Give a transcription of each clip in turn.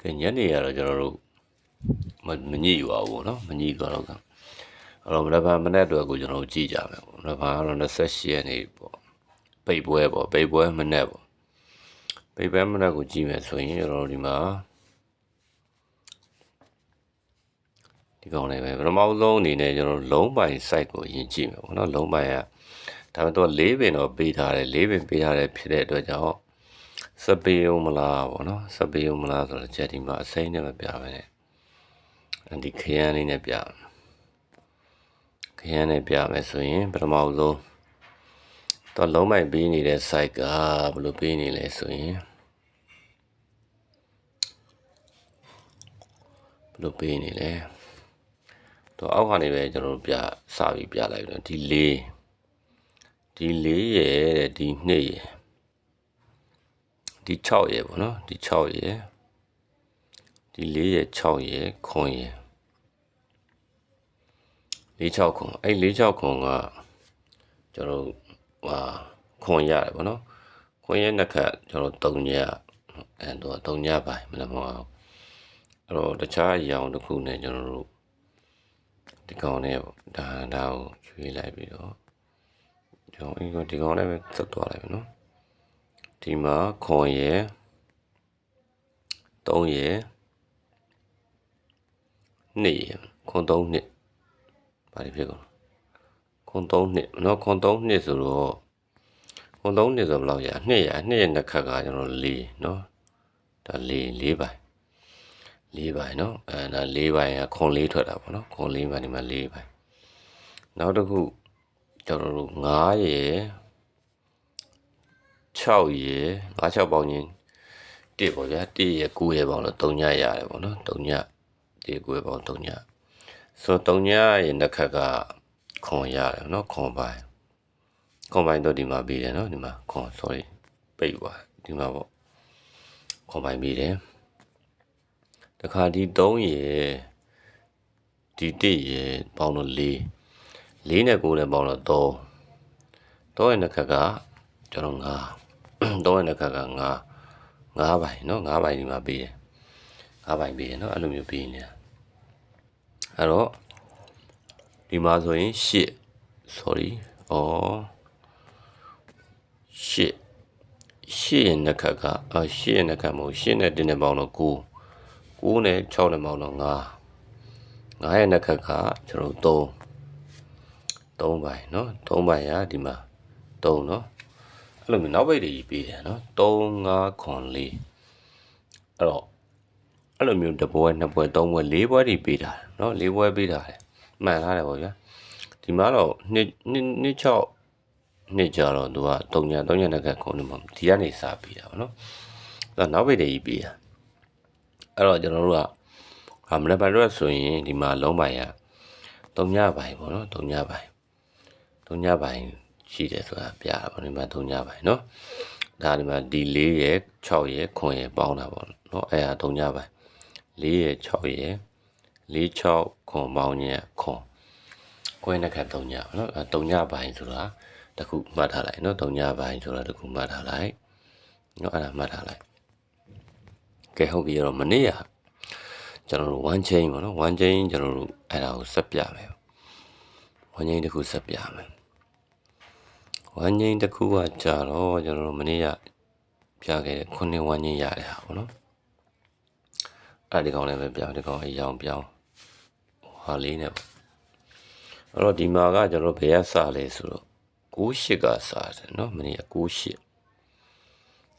ကဲညနေရတော့ကျွန်တော်တို့မမညစ်ယူအောင်ပေါ့နော်မညစ်သွားတော့ကအဲ့တော့မနက်ဖြန်မနေ့အတွက်ကိုကျွန်တော်တို့ကြည့်ကြမယ်ပေါ့မနက်ဖြန်ကတော့28ရက်နေ့ပေါ့ပိတ်ပွဲပေါ့ပိတ်ပွဲမနေ့ပေါ့ပိတ်ပွဲမနေ့ကိုကြည့်မယ်ဆိုရင်ကျွန်တော်တို့ဒီမှာဒီကောင်လေးပဲပထမဆုံးအနေနဲ့ကျွန်တော်တို့လုံးပိုင် site ကိုအရင်ကြည့်မယ်ပေါ့နော်လုံးပိုင်ကဒါပေမဲ့တော့၄ပင်တော့ပေးထားတယ်၄ပင်ပေးထားတယ်ဖြစ်တဲ့အတွက်ကြောင့် စပီယုံမလားပေါ့နော်စပီယုံမလားဆိုတော့ချက်ဒီမှာအစိမ့်နဲ့မပြပဲနဲ့ဒီခရမ်းလေးနဲ့ပြခရမ်းနဲ့ပြမယ်ဆိုရင်ပထမဆုံးတော့လုံးပိုင်ပေးနေတဲ့ site ကဘယ်လိုပေးနေလဲဆိုရင်ဘယ်လိုပေးနေလဲတော့အောက်ကနေပဲကျွန်တော်တို့ပြစပြီးပြလိုက်တော့ဒီ၄ဒီ၄ရဲ့တဲ့ဒီ2ရဲ့ ဒီ6ရဲ့ပေါ့နော်ဒီ6ရဲ့ဒီ4ရဲ့6ရဲ့ခွန်ရဲ့46ခွန်အဲ့46ခွန်ကကျွန်တော်ဟာခွန်ရတယ်ပေါ့နော်ခွန်ရဲ့နှစ်ခတ်ကျွန်တော်3ညအဲတော့3ညပိုင်းမလားမဟုတ်အဲ့တော့တခြားအရာတစ်ခုနဲ့ကျွန်တော်တို့ဒီကောင်နဲ့ပေါ့ဒါဒါကိုရွေးလိုက်ပြီးတော့ကျွန်တော်အင်္ဂဒီကောင်နဲ့ပဲသက်သွားလိုက်ပြီနော် ဒီမှာခွန်ရဲ့3ရဲ့နှစ်ရဲ့ခွန်3နှစ်ဘာတွေဖြစ်ကုန်ခွန်3နှစ်နော်ခွန်3နှစ်ဆိုတော့ခွန်3နှစ်ဆိုဘယ်လောက်ရအနှစ်ရအနှစ်ရဲ့နှစ်ခက်ကကျွန်တော်၄နော်ဒါ၄၄ပိုင်း၄ပိုင်းနော်အဲဒါ၄ပိုင်းကခွန်၄ထွက်တာပေါ့နော်ခွန်၄ပိုင်းဒီမှာ၄ပိုင်းနောက်တစ်ခုကျွန်တော်တို့9ရယ် 6ရယ်9 6ပေါင်းချင်း1ပေါ့ဗျာ1ရယ်9ရယ်ပေါင်းတော့3ညရတယ်ပေါ့နော်3ည1 9ရယ်ပေါင်း3ညဆိုတော့3ညရယ်နှစ်ခက်ကခွန်ရတယ်နော်ခွန်ပိုင်းခွန်ပိုင်းတော့ဒီမှာပြီးတယ်နော်ဒီမှာခွန် sorry ပိတ်သွားဒီမှာပေါ့ခွန်ပိုင်းပြီးတယ်တခါဒီ3ရယ်ဒီ1ရယ်ပေါင်းတော့4 4နဲ့9နဲ့ပေါင်းတော့3 3ရဲ့နှစ်ခက်ကကျွန်တော်9 3ရဲ့နှစ်ခက်က9 9ပိုင်းเนาะ9ပိုင်းဒီမှာပြီးတယ်9ပိုင်းပြီးတယ်เนาะအဲ့လိုမျိုးပြီးနေတာအဲ့တော့ဒီမှာဆိုရင်8 sorry ဩ8 8ရဲ့နှစ်ခက်ကအာ8ရဲ့နှစ်ခက်မဟုတ်8နဲ့1နဲ့ပေါင်းတော့9 9နဲ့6နဲ့ပေါင်းတော့9 9ရဲ့နှစ်ခက်ကကျွန်တော်3 3ပိုင်းเนาะ3ပိုင်းကဒီမှာ3เนาะ အဲ့လိုမျိုးနောက်ပိတ်တွေကြီးပေးတယ်နော်3 5ခွန်4အဲ့တော့အဲ့လိုမျိုးတစ်ပွဲနှစ်ပွဲသုံးပွဲလေးပွဲတွေပေးတာနော်လေးပွဲပေးတာလေမှန်လားတယ်ပေါ့ဗျာဒီမှာတော့နှစ်နှစ်6နှစ်ကြတော့သူက3ည3ညတက်ကခုံနေမှာဒီကနေစပေးတာပေါ့နော်အဲ့တော့နောက်ပိတ်တွေကြီးပေးတာအဲ့တော့ကျွန်တော်တို့ကမနက်ပိုင်းတော့ဆိုရင်ဒီမှာလုံးပိုင်းရ3ညပိုင်းပေါ့နော်3ညပိုင်း3ညပိုင်း ရှိတယ်ဆိုတာပြတာပေါ့ဒီမှာ3ညပိုင်းเนาะဒါဒီမှာဒီ4ရဲ့6ရဲ့ခွန်ရဲ့ပေါင်းတာပေါ့เนาะအဲ့ဒါ3ညပိုင်း4ရဲ့6ရဲ့4 6ခွန်ပေါင်းညခွန်ခွင်းနှစ်ခါ3ညပေါ့เนาะ3ညပိုင်းဆိုတာတခုမှတ်ထားလိုက်เนาะ3ညပိုင်းဆိုတာတခုမှတ်ထားလိုက်เนาะအဲ့ဒါမှတ်ထားလိုက်ကဲဟုတ်ပြီတော့မနေ့ကကျွန်တော်တို့ one chain ပေါ့နော် one chain ကျွန်တော်တို့အဲ့ဒါကိုဆက်ပြမယ် one chain တစ်ခုဆက်ပြမယ် one chain တစ်ခုကကြာတော့ကျွန်တော်တို့မနေ့ကပြခဲ့တဲ့ခုနှစ် one chain ရတဲ့ဟာပေါ့နော်အဲ့ဒီကောင်လည်းပဲပြောင်းဒီကောင်အရောင်ပြောင်းဟာလေးနဲ့ပေါ့အဲ့တော့ဒီမှာကကျွန်တော်ဘယ်ကစလဲဆိုတော့98ကစတယ်เนาะမနေ့က98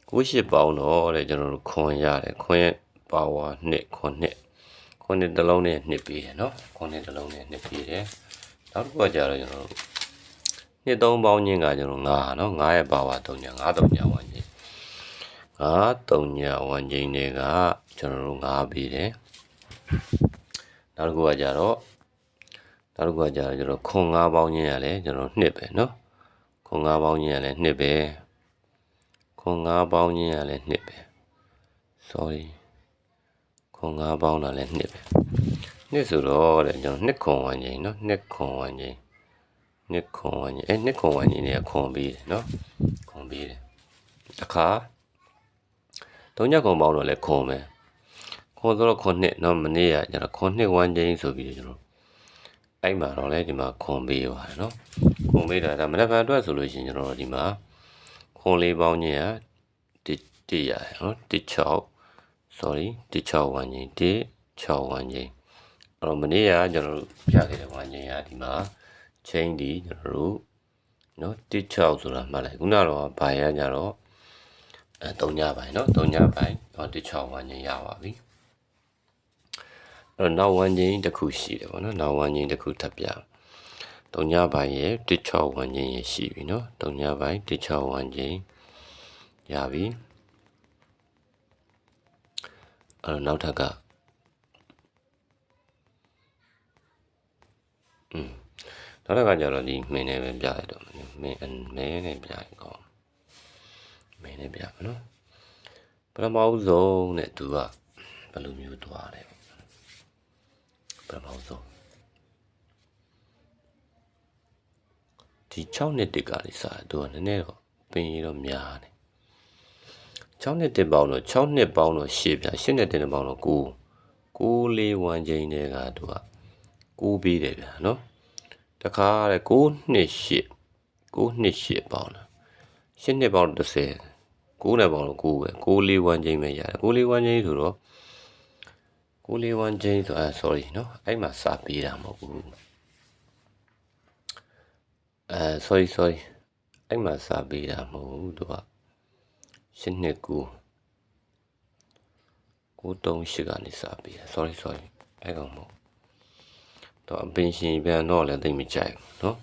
98ပေါင်းတော့တဲ့ကျွန်တော်တို့ခွန်ရတယ်ခွန်ရဲ့ပါဝါ2ခွန်2ခွန်2တစ်လုံးနဲ့2ပြီးတယ်เนาะခွန်2တစ်လုံးနဲ့2ပြီးတယ်နောက်တစ်ခုကကြတော့ကျွန်တော်တို့ နှစ်သုံးပေါင်းချင်းကကျွန်တော်9နော်9ရဲ့ပါဝါ3ညာ9 3ညာဝန်းကျင်9 3ညာဝန်းကျင်တွေကကျွန်တော်တို့9ပေးတယ်နောက်တစ်ခုကကြတော့နောက်တစ်ခုကကြတော့ကျွန်တော်ခွန်9ပေါင်းချင်းရလဲကျွန်တော်နှစ်ပဲနော်ခွန်9ပေါင်းချင်းရလဲနှစ်ပဲခွန်9ပေါင်းချင်းရလဲနှစ်ပဲ sorry ခွန်9ပေါင်းတာလဲနှစ်ပဲနှစ်ဆိုတော့တဲ့ကျွန်တော်နှစ်ခွန်ဝန်းကျင်နော်နှစ်ခွန်ဝန်းကျင် နှစ်ခွန်ဝန်းချင်းအဲနှစ်ခွန်ဝန်းချင်းတွေကခွန်ပြီးတယ်เนาะခွန်ပြီးတယ်အခါသုံးညခွန်ပေါင်းတော့လဲခွန်ပဲ ခွန်ဆိုတော့ခွန်နှစ်နော်မနေ့ကကျွန်တော်ခွန်နှစ်ဝမ်းချင်းဆိုပြီးတော့ကျွန်တော်အဲ့မှာတော့လေဒီမှာခွန်ပေးပါတယ်နော်ခွန်ပေးတာဒါမနက်ဖြန်အတွက်ဆိုလို့ရှိရင်ကျွန်တော်တို့ဒီမှာခွန်လေးပေါင်းချင်းကတိတိရနော်တိ6 sorry တိ6ဝမ်းချင်းတိ6ဝမ်းချင်းအဲ့တော့မနေ့ကကျွန်တော်တို့ပြခဲ့တဲ့ဝမ်းချင်းကဒီမှာ chain ဒီကျွန်တော်တို့နော်တိ6ဆိုတာမှတ်လိုက်ခုနကတော့ဘာရကြတော့အဲ3ညပိုင်းနော်3ညပိုင်းဟောတိ6ဝမ်းချင်းရပါပြီအဲ့တော့နောက်ဝမ်းချင်းတစ်ခုရှိတယ်ပေါ့နော်နောက်ဝမ်းချင်းတစ်ခုထပ်ပြ3ညပိုင်းရဲ့တိ6ဝမ်းချင်းရဲ့ရှိပြီနော်3ညပိုင်းတိ6ဝမ်းချင်းရပြီအဲ့တော့နောက်ထပ်ကอืม နောက်ထပ်ကကြတော့ဒီမင်းနဲ့ပဲပြရတော့မယ်မင်းမင်းနဲ့ပြရင်ကောင်းမင်းနဲ့ပြမယ်နော်ပထမဦးဆုံးနဲ့သူကဘယ်လိုမျိုးသွားလဲပထမဦးဆုံးဒီ6နှစ်တက်ကလေးစားသူကနည်းနည်းတော့ပင်ရတော့များတယ်6နှစ်တက်ပေါင်းတော့6နှစ်ပေါင်းတော့ရှေ့ပြ8နှစ်တက်ပေါင်းတော့9 9လေးဝမ်းချင်းတွေကသူက9ပြီးတယ်ဗျာနော် တခါတဲ့6နှစ်8 9နှစ်8ပေါင်းလား8နှစ်ပေါင်း30 9နှစ်ပေါင်းတော့9ပဲ9လေးဝမ်းချင်းပဲရတယ်9လေးဝမ်းချင်းဆိုတော့9လေးဝမ်းချင်းဆိုအဲ sorry နော်အဲ့မှာစာပေးတာမဟုတ်ဘူးအဲ sorry sorry အဲ့မှာစာပေးတာမဟုတ်ဘူးသူက8နှစ်9 938ကနေစာပေးတာ sorry sorry အဲ့ကောင်မဟုတ် တော့အပင်ရှင်ပြန်တော့လည်းသိမကြိုက်ဘူးเนาะ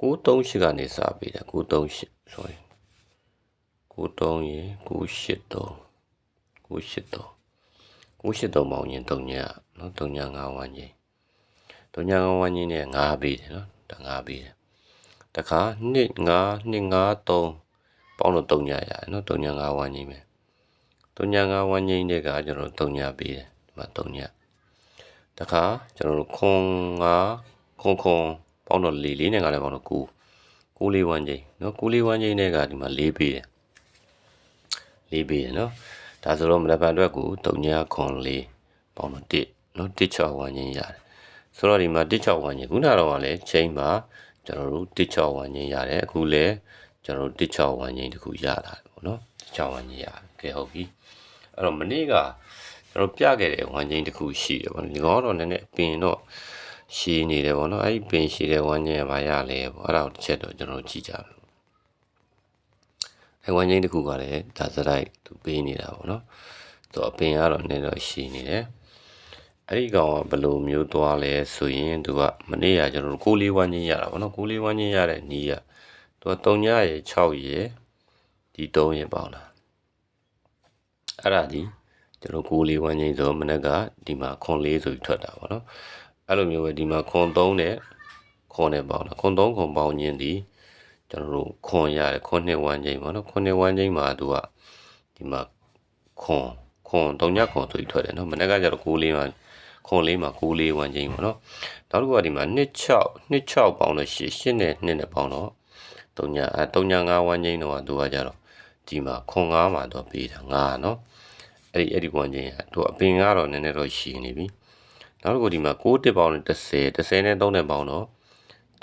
938ကနေစာပေးတာ938 sorry 93ရေ983 983 983မောင်ရင်3ညเนาะ3ည5ဝန်းကြီး3ည5ဝန်းကြီးနဲ့5ပေးတယ်เนาะဒါ5ပေးတယ်တခါ2 5 2 5 3ပေါင်းတော့3ညရတယ်เนาะ3ည5ဝန်းကြီးမယ်3ည5ဝန်းကြီးတွေကကျွန်တော်3ညပေးတယ်ဒီမှာ3ည တခါကျွန်တော်တို့ခွန်ငါခွန်ခွန်ပေါင်းတော့လေးလေးနဲ့ကလည်းပေါင်းတော့9 9လေး1ချိန်နော်9လေး1ချိန်နဲ့ကဒီမှာ4ပေးတယ်4ပေးတယ်နော်ဒါဆိုတော့မလဘန်အတွက်ကို3ညာခွန်လေးပေါင်းတော့1နော်1 6 1ချိန်ရတယ်ဆိုတော့ဒီမှာ1 6 1ချိန်ခုနကတော့လည်းချိန်ပါကျွန်တော်တို့1 6 1ချိန်ရတယ်အခုလည်းကျွန်တော်တို့1 6 1ချိန်တခုရတာပေါ့နော်1 6 1ချိန်ရတယ်ကဲဟုတ်ပြီအဲ့တော့မနေ့က ကျွန်တော်ပြခဲ့တဲ့ဝမ်းချင်းတစ်ခုရှိတယ်ပေါ့ဒီကောင်တော့နည်းနည်းပင်တော့ရှည်နေတယ်ပေါ့နော်အဲ့ဒီပင်ရှည်တဲ့ဝမ်းချင်းကဘာရလဲပေါ့အဲ့ဒါကိုတစ်ချက်တော့ကျွန်တော်ကြည့်ကြမယ်အဲ့ဝမ်းချင်းတစ်ခုကလည်းဒါစရိုက်သူပေးနေတာပေါ့နော်သူအပင်ကတော့နည်းတော့ရှည်နေတယ်အဲ့ဒီကောင်ကဘယ်လိုမျိုးသွားလဲဆိုရင်သူကမနေ့ကကျွန်တော်တို့ကိုလေးဝမ်းချင်းရတာပေါ့နော်ကိုလေးဝမ်းချင်းရတဲ့နီးကသူက3ညရေ6ရေဒီ3ရေပေါင်းတာအဲ့ဒါဒီ ကျွန်တော်ကိုလေးဝမ်းချင်းဆိုမနေ့ကဒီမှာခွန်လေးဆိုပြီးထွက်တာပေါ့နော်အဲ့လိုမျိုးပဲဒီမှာခွန်3နဲ့ခွန်နဲ့ပေါင်းတာခွန်3ခွန်ပေါင်းခြင်းဒီကျွန်တော်တို့ခွန်ရတယ်ခွန်နှစ်ဝမ်းချင်းပေါ့နော်ခွန်နှစ်ဝမ်းချင်းမှာသူကဒီမှာခွန်ခွန်3ညခွန်ဆိုပြီးထွက်တယ်နော်မနေ့ကကျတော့ကိုလေးမှာခွန်လေးမှာကိုလေးဝမ်းချင်းပေါ့နော်နောက်တစ်ခုကဒီမှာ26 26ပေါင်းတော့8 8နဲ့2နဲ့ပေါင်းတော့3ညအဲ3ည5ဝမ်းချင်းတော့သူကကြတော့ဒီမှာခွန်9မှာတော့ပေးတာ9နော် အဲ့ဒီအဲ့ဒီဝန်ချင်းတို့အပင်ကတော့နည်းနည်းတော့ရှည်နေပြီနောက်တစ်ခုဒီမှာ6တစ်ပေါင်းနဲ့30 30နဲ့3နဲ့ပေါင်းတော့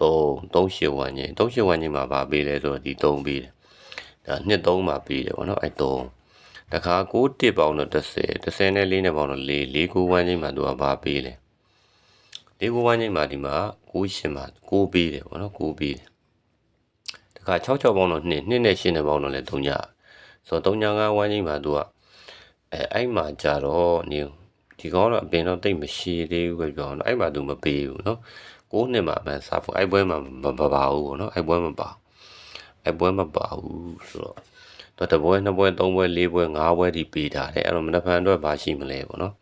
3 38ဝန်ချင်း38ဝန်ချင်းမှာပါပေးလဲဆိုတော့ဒီ3ပေးတယ်ဒါနှစ်3မှာပေးတယ်ဗောနော်အဲ့3တခါ6တစ်ပေါင်းတော့30 30နဲ့4နဲ့ပေါင်းတော့4 4 9ဝန်ချင်းမှာသူကပါပေးလဲ4 9ဝန်ချင်းမှာဒီမှာ9ရှင်မှာ9ပေးတယ်ဗောနော်9ပေးတယ်တခါ6 6ပေါင်းတော့2 2နဲ့8နဲ့ပေါင်းတော့လဲ3ညဆိုတော့3ည5ဝန်ချင်းမှာသူက အဲအဲ့မှာကြတော့နေဒီကောင်တော့အပင်တော့တိတ်မရှိသေးဘူးပဲပြောတော့အဲ့မှာသူမပေးဘူးเนาะကိုးနှစ်မှာမှစားဖို့အဲ့ပွဲမှာမပါဘူးပေါ့เนาะအဲ့ပွဲမပါအဲ့ပွဲမပါဘူးဆိုတော့တော့တပွဲနှစ်ပွဲသုံးပွဲလေးပွဲငါးပွဲဒီပေးထားတယ်အဲ့တော့မနက်ဖြန်အတွက်ဘာရှိမလဲပေါ့เนาะ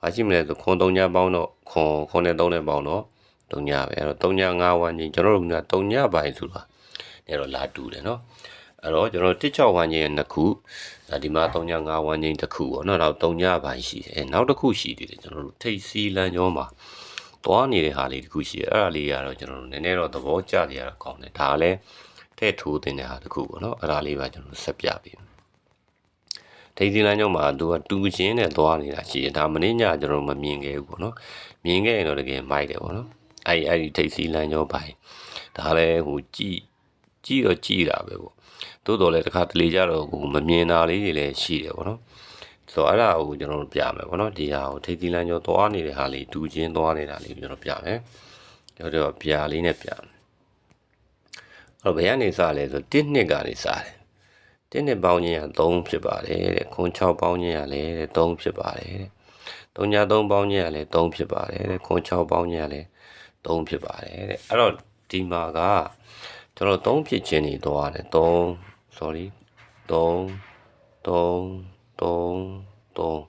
ဘာရှိမလဲဆိုခွန်၃ညပေါင်းတော့ခွန်ခွန်နဲ့၃နဲ့ပေါင်းတော့၃ညပဲအဲ့တော့၃ည၅ဝန်းချင်းကျွန်တော်တို့က၃ညပိုင်းဆိုတာအဲ့တော့လာတူတယ်เนาะ အဲ့တော့ကျွန်တော်တစ်6ဝန်းချင်းနှစ်ခုဒီမှာ3ည5ဝန်းချင်းတစ်ခုပေါ့နော်နောက်3ညပိုင်းရှိတယ်နောက်တစ်ခုရှိသေးတယ်ကျွန်တော်တို့ထိတ်စီလမ်းကျောမှာသွားနေတဲ့ဟာလေးတစ်ခုရှိတယ်အဲ့ဒါလေးကတော့ကျွန်တော်တို့နည်းနည်းတော့သဘောကျကြရတာကောင်းတယ်ဒါလည်းတဲ့ထိုးတင်တဲ့ဟာတစ်ခုပေါ့နော်အဲ့ဒါလေးပါကျွန်တော်ဆက်ပြပေးထိပ်သီးလမ်းကြောင်းမှာသူကတူချင်းနဲ့သွားနေတာရှိတယ်ဒါမင်းညကျွန်တော်မမြင်ခဲ့ဘူးပေါ့နော်မြင်ခဲ့ရင်တော့တကယ်မိုက်တယ်ပေါ့နော်အဲ့ဒီအဲ့ဒီထိပ်သီးလမ်းကြောင်းပိုင်းဒါလည်းဟိုကြည်ကြည်တော့ကြည်တာပဲပေါ့ တိုးတော်လည်းတစ်ခါတလေကြတော့ဟိုမမြင်တာလေးတွေလည်းရှိတယ်ပေါ့နော်ဆိုတော့အဲ့ဒါကိုကျွန်တော်တို့ပြမယ်ပေါ့နော်ဒီဟာကိုထိပ်သီးလမ်းကြောင်းသွားနေတဲ့ဟာလေးတူချင်းသွားနေတာလေးကိုကျွန်တော်ပြမယ်ကျွန်တော်ပြလေးနဲ့ပြမယ်အဲ့တော့ဘယ်ကနေစလဲဆို1နှစ်ကနေစတယ်တင်းနှစ်ပေါင်းချင်းက3ဖြစ်ပါတယ်တဲ့ခွန်6ပေါင်းချင်းကလည်းတဲ့3ဖြစ်ပါတယ်တဲ့3ည3ပေါင်းချင်းကလည်း3ဖြစ်ပါတယ်တဲ့ခွန်6ပေါင်းချင်းကလည်း3ဖြစ်ပါတယ်တဲ့အဲ့တော့ဒီမှာက ကျွန်တော်3ဖြစ်ချင်းနေတော့ရတယ်3 sorry 3 3 3 3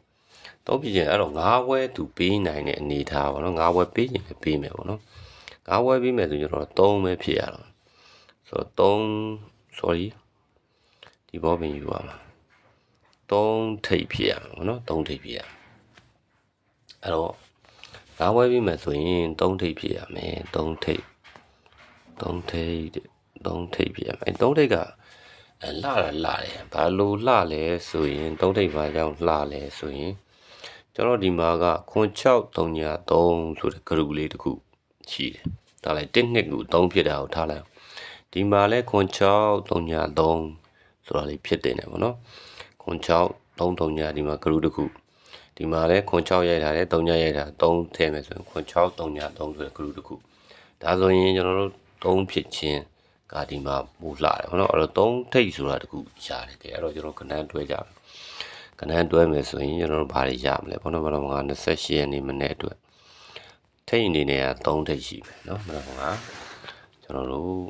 3ဖြစ်ချင်းအဲ့တော့9ဝဲသူပေးနိုင်တဲ့အနေထားပါတော့9ဝဲပေးရင်လည်းပေးမယ်ပေါ့နော်9ဝဲပေးမယ်ဆိုကျွန်တော်3ပဲဖြစ်ရတော့ဆိုတော့3 sorry ဒီဘောပင်ယူရမှာ3ထိပ်ဖြစ်ရမှာပေါ့နော်3ထိပ်ဖြစ်ရအဲ့တော့ငါးဝဲပြီးမှဆိုရင်3ထိပ်ဖြစ်ရမယ်3ထိပ်3ထိပ် 3ထိပ်ဖြစ်ရမယ်3ထိပ်ကအဲလှတာလှတယ်ဘာလို့လှလဲဆိုရင်3ထိပ်ဘာကြောင့်လှလဲဆိုရင်ကျွန်တော်ဒီမှာကခွန်6 3ညာ3ဆိုတဲ့ဂရုလေးတစ်ခုရှိတယ်ဒါလည်း1နှစ်ကို3ဖြစ်တာကိုထားလိုက်ဒီမှာလဲခွန်6 3ညာ3ဆိုတာလေးဖြစ်တင်တယ်ပေါ့နော်ခွန်6 3 3ညာဒီမှာဂရုတစ်ခုဒီမှာလဲခွန်6ရိုက်ထားတယ်3ညာရိုက်တာ3ထည့်မယ်ဆိုရင်ခွန်6 3ညာ3ဆိုတဲ့ဂရုတစ်ခုဒါဆိုရင်ကျွန်တော်တို့3ဖြစ်ချင်း ကဒီမှာပူလာတယ်ပေါ့နော်အဲ့တော့3ထိပ်ဆိုတာတစ်ခုရတယ်ကဲအဲ့တော့ကျွန်တော်ခဏတွဲကြမယ်ခဏတွဲမယ်ဆိုရင်ကျွန်တော်တို့ဘာတွေရမလဲပေါ့နော်ဘာလို့က28ရက်နေ့မနေ့အတွက်ထိပ်အနေနဲ့က3ထိပ်ရှိမယ်နော်ဘာလို့ကကျွန်တော်တို့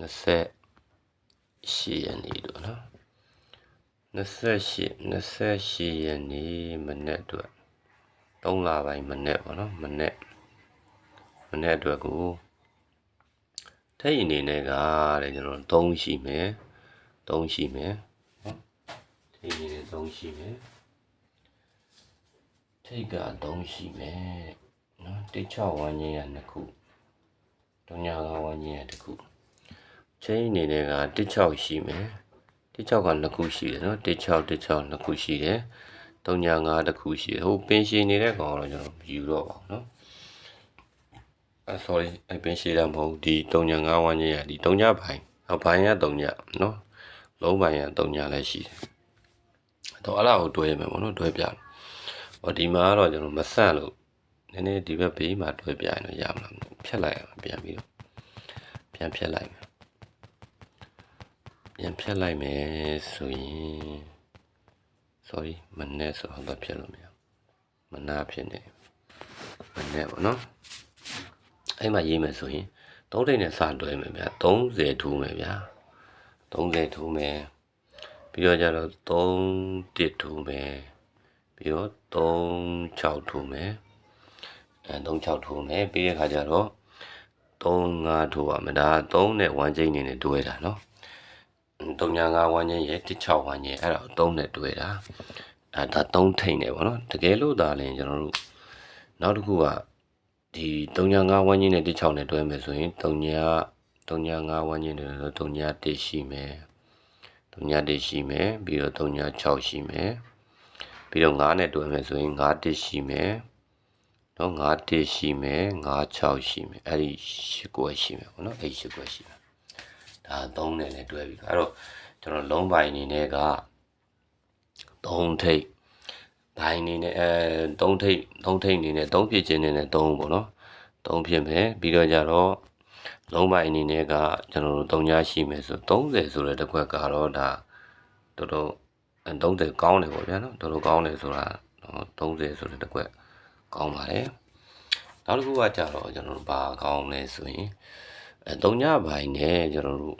20ရှစ်ရက်နေ့တို့နော်28 28ရက်နေ့မနေ့အတွက်3လပိုင်းမနေ့ပေါ့နော်မနေ့မနေ့အတွက်ကို ထိတ်အနေနဲ့ကတဲ့ကျွန်တော်3ရှိမယ်3ရှိမယ်နော်ထိတ်အနေနဲ့3ရှိမယ်ထိတ်က3ရှိမယ်နော်16ဝန်းကျင်ရ2ခု395ဝန်းကျင်ရ2ခုချိန်အနေနဲ့က16ရှိမယ်16က2ခုရှိတယ်နော်16 16 2ခုရှိတယ်35တစ်ခုရှိတယ်ဟိုပင်ရှင်နေတဲ့ကောင်တော့ကျွန်တော်ယူတော့ပါဘူးနော် အဲ sorry အဲပင်ရှင်တာမဟုတ်ဒီ35ဝန်းကျင်ရဒီ3ညပိုင်းဟောဘိုင်းရ3ညနော်လုံးပိုင်းရ3ညလည်းရှိတယ်တော့အဲ့ဒါကိုတွဲရမယ်ပေါ့နော်တွဲပြဟောဒီမှာကတော့ကျွန်တော်မဆန့်လို့နည်းနည်းဒီဘက်ဘေးမှာတွဲပြရင်တော့ရမှာဖြတ်လိုက်အောင်ပြန်ပြီးတော့ပြန်ဖြတ်လိုက်မယ်ပြန်ဖြတ်လိုက်မယ်ဆိုရင် sorry မနဲ့ဆိုတော့ဖြတ်လို့မရမနာဖြစ်နေမနဲ့ပေါ့နော် အဲ့မှာရေးမယ်ဆိုရင်သုံးထိပ်နဲ့စတွဲမယ်ဗျာ30ထိုးမယ်ဗျာ30ထိုးမယ်ပြီးတော့ကြတော့3တစ်ထိုးမယ်ပြီးတော့3 6ထိုးမယ်အဲ3 6ထိုးမယ်ပြီးတဲ့ခါကျတော့3 5ထိုးပါမယ်ဒါ3နဲ့1ချိန်နေနဲ့တွဲတာเนาะ35ဝန်းကျင်ရဲ့16ဝန်းကျင်အဲ့ဒါ3နဲ့တွဲတာအဲဒါ3ထိန်တယ်ပေါ့နော်တကယ်လို့ဒါလည်းကျွန်တော်တို့နောက်တစ်ခုက ဒီ35ဝန်းကျင်နဲ့16နဲ့တွဲမယ်ဆိုရင်3 35ဝန်းကျင်နဲ့3 1ရှိမယ်3 1ရှိမယ်ပြီးတော့3 6ရှိမယ်ပြီးတော့9နဲ့တွဲမယ်ဆိုရင်9 1ရှိမယ်တော့9 1ရှိမယ်9 6ရှိမယ်အဲ့ဒီ10ကွက်ရှိမယ်ပေါ့နော်အဲ့ဒီ10ကွက်ရှိမယ်ဒါ3နဲ့လည်းတွဲပြီးအဲ့တော့ကျွန်တော်လုံးပိုင်အနေနဲ့က3ထိပ် ဘိုင်အနေနဲ့အဲ3ထိပ်3ထိပ်အနေနဲ့3ဖြစ်ခြင်းနဲ့3ပေါ့နော်3ဖြစ်မယ်ပြီးတော့ကြတော့လုံးပိုင်အနေနဲ့ကကျွန်တော်တို့3ညရှိမယ်ဆို30ဆိုတဲ့တစ်ခွက်ကတော့ဒါတော်တော်30ကောင်းတယ်ပေါ့ဗျာနော်တော်တော်ကောင်းတယ်ဆိုတာနော်30ဆိုတဲ့တစ်ခွက်ကောင်းပါတယ်နောက်တစ်ခုကကြတော့ကျွန်တော်တို့ဘာကောင်းလဲဆိုရင်အဲတုံညဘိုင်နဲ့ကျွန်တော်တို့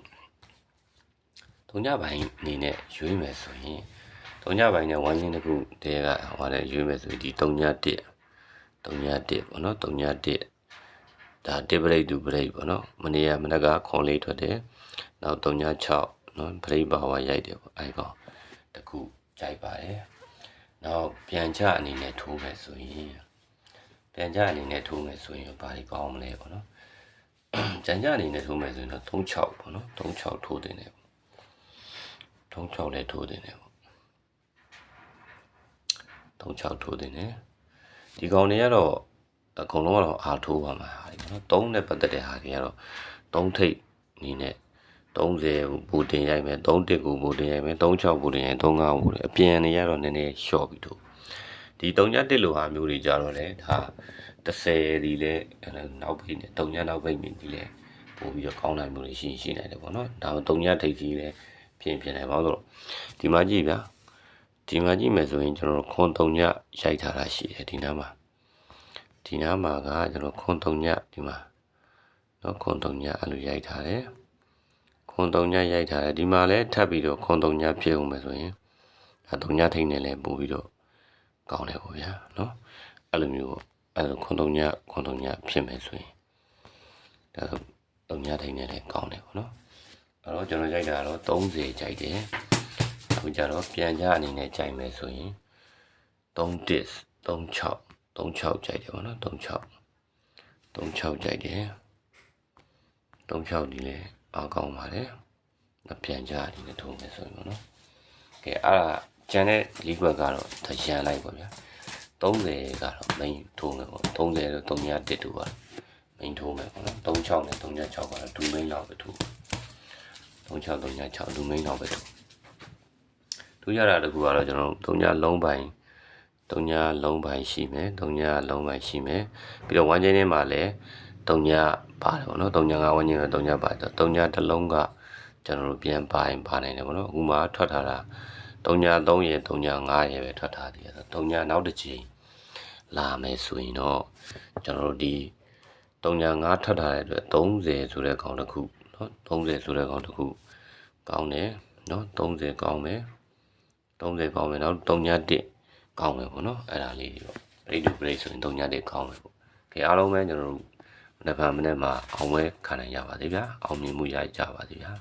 တုံညဘိုင်အနေနဲ့ရွေးမယ်ဆိုရင် တုံညဘိုင်နဲ့ဝမ်းချင်းတစ်ခုတည်းကဟောတယ်ရွေးမယ်ဆိုရင်ဒီတုံည1တုံည1ပေါ့နော်တုံည1ဒါတစ်ပရိတ်သူပရိတ်ပေါ့နော်မနေ့ကမနက်ကခွန်လေးထွက်တယ်နောက်တုံည6နော်ပရိတ်ဘာဝရိုက်တယ်ပေါ့အဲကောင်တခုကြိုက်ပါတယ်နောက်ပြန်ချအနေနဲ့ထိုးမယ်ဆိုရင်ပြန်ချအနေနဲ့ထိုးမယ်ဆိုရင်ဘာတွေကောင်းမလဲပေါ့နော်ကြံကြအနေနဲ့ထိုးမယ်ဆိုရင်တော့36ပေါ့နော်36ထိုးတင်တယ်တုံး6လည်းထိုးတင်တယ် ပေါ့တုံး6ထိုးတင်တယ်ဒီကောင်တွေကတော့အကုန်လုံးကတော့အာထိုးပါမှာဟာဒီနော်3နဲ့ပတ်သက်တဲ့ဟာတွေကတော့3ထိပ်နီးနဲ့30ဘူတင်ရိုက်မယ်3တစ်ကိုဘူတင်ရိုက်မယ်36ဘူတင်ရိုက်35ဘူတင်အပြင်တွေကတော့နည်းနည်းရှော့ပြီးထိုးဒီ3ညတစ်လိုဟာမျိုးတွေကြတော့လေဒါ30ဒီလေနောက်ဖိနေ3ညနောက်ဖိနေဒီလေပို့ပြီးတော့ကောင်းနိုင်မှုတွေရှိရှိနိုင်တယ်ပေါ့နော်ဒါမှ3ညထိပ်ကြီးလေပြင်ပြင်နိုင်ပါတော့ဒီမှာကြည့်ဗျာ ဒီမှာကြည့်မယ်ဆိုရင်ကျွန်တော်ခွန်3ညရိုက်ထားတာရှိတယ်ဒီနားမှာဒီနားမှာကကျွန်တော်ခွန်3ညဒီမှာနော်ခွန်3ညအဲ့လိုရိုက်ထားတယ်ခွန်တုံညရိုက်ထားတယ်ဒီမှာလည်းထပ်ပြီးတော့ခွန်တုံညဖြစ်အောင်မယ်ဆိုရင်ဒါတုံညထိန်နေလဲပို့ပြီးတော့ကောင်းတယ်ပေါ့ဗျာနော်အဲ့လိုမျိုးပေါ့အဲ့လိုခွန်တုံညခွန်တုံညဖြစ်မယ်ဆိုရင်ဒါဆိုတုံညထိန်နေလဲကောင်းတယ်ပေါ့နော်အဲ့တော့ကျွန်တော်ရိုက်တာတော့30ကြိုက်တယ်အ ခုကြတော့ပြန်ကြအနေနဲ့ကြိုက်မယ်ဆိုရင်3 dis 36 36ကြိုက်တယ်ပေါ့နော်36 36ကြိုက်တယ်36ဒီလဲအားကောင်းပါတယ်။မပြန်ကြဒီနဲ့ထုံးမယ်ဆိုရင်ပေါ့နော်။ကဲအဲ့ဒါကျန်တဲ့လီကွက်ကတော့ထရန်လိုက်ပါဗျာ။30ကတော့ main ထိုးမယ်ပေါ့။30တော့300တစ်တူပါ main ထိုးမယ်ပေါ့နော်။36နဲ့36ကတော့ဒူ main လောက်ပဲထိုး။36 36ဒူ main လောက်ပဲထိုး။ ထိုးရတာတကူကတော့ကျွန်တော်တို့300လုံးပိုင်း300လုံးပိုင်းရှိမယ်300လုံးပိုင်းရှိမယ်ပြီးတော့ဝမ်းချင်းထဲမှာလည်း3ညပါတယ်ပေါ့နော်3ည5ဝန်းကျင်တော့3ညပါတယ်3ညတစ်လုံးကကျွန်တော်တို့ပြန်ပိုင်းပါနိုင်တယ်ပေါ့နော်အခုမှထွက်ထားတာ3ည3ရေ3ည5ရေပဲထွက်ထားသေးတယ်3ညနောက်တစ်ချိန်လာမယ်ဆိုရင်တော့ကျွန်တော်တို့ဒီ3ည5ထွက်ထားတဲ့အတွက်30ဆိုတဲ့ကောင်တစ်ခုနော်30ဆိုတဲ့ကောင်တစ်ခုကောင်းတယ်နော်30ကောင်းမယ် 30ကောင်းမယ်နောက်3ည1ကောင်းမယ်ပေါ့နော်အဲ့ဒါလေးတွေပေါ့ ready to play ဆိုရင်3ည1ကောင်းမယ်ပေါ့ခေအားလုံးပဲကျွန်တော်တို့နှစ်ဖန်မနေ့မှာအောင်ပွဲခံနိုင်ကြပါသေးဗျာအောင်မြင်မှုရကြပါသေးဗျာ